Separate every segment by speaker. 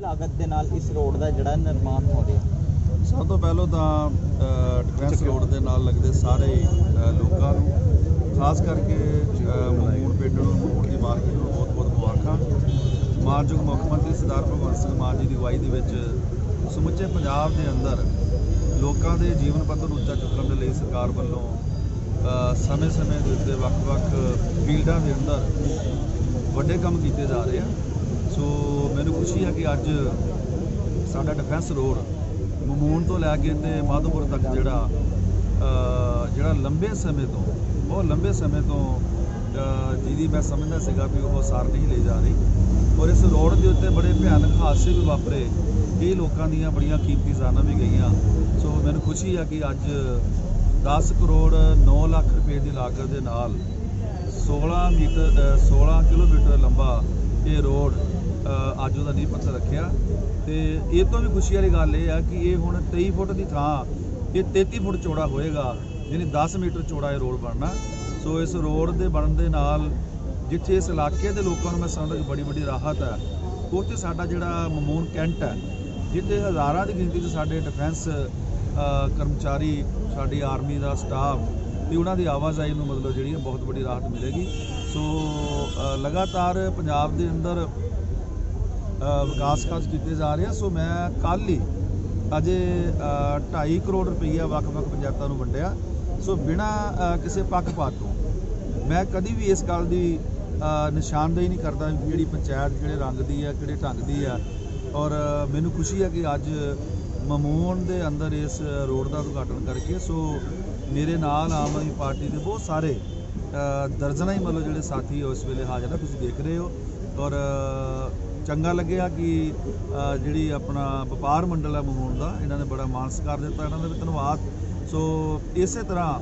Speaker 1: ਲਾਗਤ ਦੇ ਨਾਲ ਇਸ ਰੋਡ ਦਾ ਜਿਹੜਾ ਨਿਰਮਾਣ ਹੋ ਰਿਹਾ।
Speaker 2: ਸਭ ਤੋਂ ਪਹਿਲਾਂ ਤਾਂ ਡਿਫੈਂਸ ਰੋਡ ਦੇ ਨਾਲ ਲੱਗਦੇ ਸਾਰੇ ਲੋਕਾਂ ਨੂੰ ਖਾਸ ਕਰਕੇ ਅ, ਪਿੰਡ ਨੂੰ ਮਮੂਨ ਦੀ ਮਾਰਕੀਟ ਨੂੰ ਬਹੁਤ ਬਹੁਤ ਮੁਬਾਰਕਾਂ। ਮਾਨਯੋਗ ਮੁੱਖ ਮੰਤਰੀ ਸਰਦਾਰ ਭਗਵੰਤ ਸਿੰਘ ਮਾਨ ਜੀ ਦੀ ਅਗਵਾਈ ਦੇ ਵਿੱਚ ਸਮੁੱਚੇ ਪੰਜਾਬ ਦੇ ਅੰਦਰ ਲੋਕਾਂ ਦੇ ਜੀਵਨ ਪੱਧਰ ਨੂੰ ਉੱਚਾ ਚੁੱਕਣ ਦੇ ਲਈ ਸਰਕਾਰ ਵੱਲੋਂ ਸਮੇਂ-ਸਮੇਂ ਦੇ ਉੱਤੇ ਵੱਖ-ਵੱਖ ਫੀਲਡਾਂ ਦੇ ਅੰਦਰ ਵੱਡੇ ਕੰਮ ਕੀਤੇ ਜਾ ਰਹੇ ਆ। ਸੋ ਮੈਨੂੰ ਖੁਸ਼ੀ ਹੈ ਕਿ ਅੱਜ ਸਾਡਾ ਡਿਫੈਂਸ ਰੋਡ ਮਮੂਨ ਤੋਂ ਲੈ ਕੇ ਤੇ ਮਾਧੋਪੁਰ ਤੱਕ ਜਿਹੜਾ ਜਿਹੜਾ ਲੰਬੇ ਸਮੇਂ ਤੋਂ, ਬਹੁਤ ਲੰਬੇ ਸਮੇਂ ਤੋਂ ਜਿਹਦੀ ਮੈਂ ਸਮਝਦਾ ਸੀਗਾ ਵੀ ਉਹ ਸਾਰ ਨਹੀਂ ਲਈ ਜਾ ਰਹੀ। ਔਰ ਇਸ ਰੋਡ ਦੇ ਉੱਤੇ ਬੜੇ ਭਿਆਨਕ ਹਾਦਸੇ ਵੀ ਵਾਪਰੇ। ਇਹ ਲੋਕਾਂ ਦੀਆਂ ਬੜੀਆਂ ਕੀਮਤੀ ਜਾਨਾਂ ਵੀ ਗਈਆਂ। ਸੋ ਮੈਨੂੰ ਖੁਸ਼ੀ ਆ ਕਿ ਅੱਜ 10 ਕਰੋੜ 9 ਲੱਖ ਰੁਪਏ ਦੀ ਲਾਗਤ ਦੇ ਨਾਲ 16 ਮੀਟਰ ਅ, 16 ਕਿਲੋਮੀਟਰ ਲੰਬਾ ਇਹ ਰੋਡ ਅ, ਅੱਜ ਉਹਦਾ ਨੀਂਹ ਪੱਥਰ ਰੱਖਿਆ। ਤੇ ਇਹ ਤੋਂ ਵੀ ਖੁਸ਼ੀ ਵਾਲੀ ਗੱਲ ਇਹ ਆ ਕਿ ਇਹ ਹੁਣ 23 ਫੁੱਟ ਦੀ ਥਾਂ ਇਹ 33 ਫੁੱਟ ਚੌੜਾ ਹੋਏਗਾ ਯਾਨੀ 10 ਮੀਟਰ ਚੌੜਾ ਇਹ ਰੋਡ ਬਣਨਾ। ਸੋ ਇਸ ਰੋਡ ਦੇ ਬਣਨ ਦੇ ਨਾਲ ਜਿੱਥੇ ਇਸ ਇਲਾਕੇ ਦੇ ਲੋਕਾਂ ਨੂੰ ਮੈਂ ਸਮਝਦਾ ਕਿ ਬੜੀ ਵੱਡੀ ਰਾਹਤ ਹੈ ਉੱਥੇ ਸਾਡਾ ਜਿਹੜਾ ਮਮੂਨ ਕੈਂਟ ਹੈ ਜਿੱਥੇ ਹਜ਼ਾਰਾਂ ਦੀ ਗਿਣਤੀ 'ਚ ਸਾਡੇ ਡਿਫੈਂਸ ਕਰਮਚਾਰੀ ਸਾਡੀ ਆਰਮੀ ਦਾ ਸਟਾਫ ਵੀ ਉਹਨਾਂ ਦੀ ਆਵਾਜਾਈ ਨੂੰ ਮਤਲਬ ਜਿਹੜੀ ਹੈ ਬਹੁਤ ਵੱਡੀ ਰਾਹਤ ਮਿਲੇਗੀ। ਸੋ ਲਗਾਤਾਰ ਪੰਜਾਬ ਦੇ ਅੰਦਰ ਵਿਕਾਸ ਕਾਰਜ ਕੀਤੇ ਜਾ ਰਹੇ ਆ। ਸੋ ਮੈਂ ਕੱਲ ਹੀ ਅਜੇ 2.5 ਕਰੋੜ ਰੁਪਈਆ ਵੱਖ-ਵੱਖ ਪੰਚਾਇਤਾਂ ਨੂੰ ਵੰਡਿਆ। ਸੋ ਬਿਨਾ ਕਿਸੇ ਪੱਖਪਾਤ ਤੋਂ ਮੈਂ ਕਦੀ ਵੀ ਇਸ ਗੱਲ ਦੀ ਨਿਸ਼ਾਨਦੇਹੀ ਨਹੀਂ ਕਰਦਾ ਜਿਹੜੀ ਪੰਚਾਇਤ ਕਿਹੜੇ ਰੰਗ ਦੀ ਆ ਕਿਹੜੇ ਢੰਗ ਦੀ ਆ ਔਰ ਮੈਨੂੰ ਖੁਸ਼ੀ ਹੈ ਕਿ ਅੱਜ ਮਮੂਨ ਦੇ ਅੰਦਰ ਇਸ ਰੋਡ ਦਾ ਉਦਘਾਟਨ ਕਰਕੇ, ਸੋ ਮੇਰੇ ਨਾਲ ਆਮ ਆਦਮੀ ਪਾਰਟੀ ਦੇ ਬਹੁਤ ਸਾਰੇ ਦਰਜਨਾਂ ਹੀ ਮਤਲਬ ਜਿਹੜੇ ਸਾਥੀ ਉਸ ਵੇਲੇ ਹਾਜ਼ਰ ਆ ਤੁਸੀਂ ਦੇਖ ਰਹੇ ਹੋ। ਔਰ ਅ, ਚੰਗਾ ਲੱਗਿਆ ਕਿ ਜਿਹੜੀ ਆਪਣਾ ਵਪਾਰ ਮੰਡਲ ਹੈ ਮਮੂਨ ਦਾ ਇਹਨਾਂ ਨੇ ਬੜਾ ਮਾਣ ਸਤਿਕਾਰ ਦਿੱਤਾ ਇਹਨਾਂ ਦਾ ਵੀ ਧੰਨਵਾਦ। ਸੋ ਇਸੇ ਤਰ੍ਹਾਂ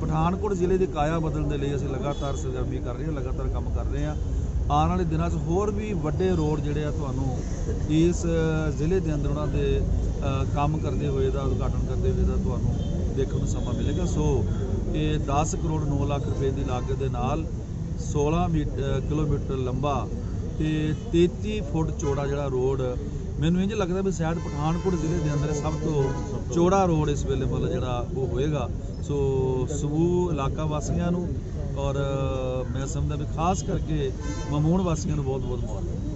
Speaker 2: ਪਠਾਨਕੋਟ ਜ਼ਿਲ੍ਹੇ ਦੇ ਕਾਇਆ ਬਦਲਣ ਦੇ ਲਈ ਅਸੀਂ ਲਗਾਤਾਰ ਸਰਗਰਮੀ ਕਰ ਰਹੇ ਹਾਂ ਲਗਾਤਾਰ ਕੰਮ ਕਰ ਰਹੇ ਹਾਂ। ਆਉਣ ਵਾਲੇ ਦਿਨਾਂ 'ਚ ਹੋਰ ਵੀ ਵੱਡੇ ਰੋਡ ਜਿਹੜੇ ਆ ਤੁਹਾਨੂੰ ਇਸ ਜ਼ਿਲ੍ਹੇ ਦੇ ਅੰਦਰ ਉਹਨਾਂ ਦੇ ਕੰਮ ਕਰਦੇ ਹੋਏ ਦਾ, ਉਦਘਾਟਨ ਕਰਦੇ ਹੋਏ ਦਾ ਤੁਹਾਨੂੰ ਦੇਖਣ ਨੂੰ ਸਮਾਂ ਮਿਲੇਗਾ। ਸੋ ਇਹ 10 ਕਰੋੜ 9 ਲੱਖ ਰੁਪਏ ਦੀ ਲਾਗਤ ਦੇ ਨਾਲ 16 ਮੀਟਰ ਕਿਲੋਮੀਟਰ ਲੰਬਾ ਤੇ 33 ਫੁੱਟ ਚੌੜਾ ਜਿਹੜਾ ਰੋਡ, ਮੈਨੂੰ ਇੰਜ ਲੱਗਦਾ ਵੀ ਸਾਈਡ ਪਠਾਨਕੋਟ ਜ਼ਿਲ੍ਹੇ ਦੇ ਅੰਦਰ ਸਭ ਤੋਂ ਚੌੜਾ ਰੋਡ ਇਸ ਵੇਲੇ ਮਤਲਬ ਜਿਹੜਾ ਉਹ ਹੋਏਗਾ। ਸੋ ਸਮੂਹ ਇਲਾਕਾ ਵਾਸੀਆਂ ਨੂੰ ਔਰ ਮੈਂ ਸਮਝਦਾ ਵੀ ਖਾਸ ਕਰਕੇ ਮਮੂਨ ਵਾਸੀਆਂ ਨੂੰ ਬਹੁਤ ਬਹੁਤ ਮੁਬਾਰਕ।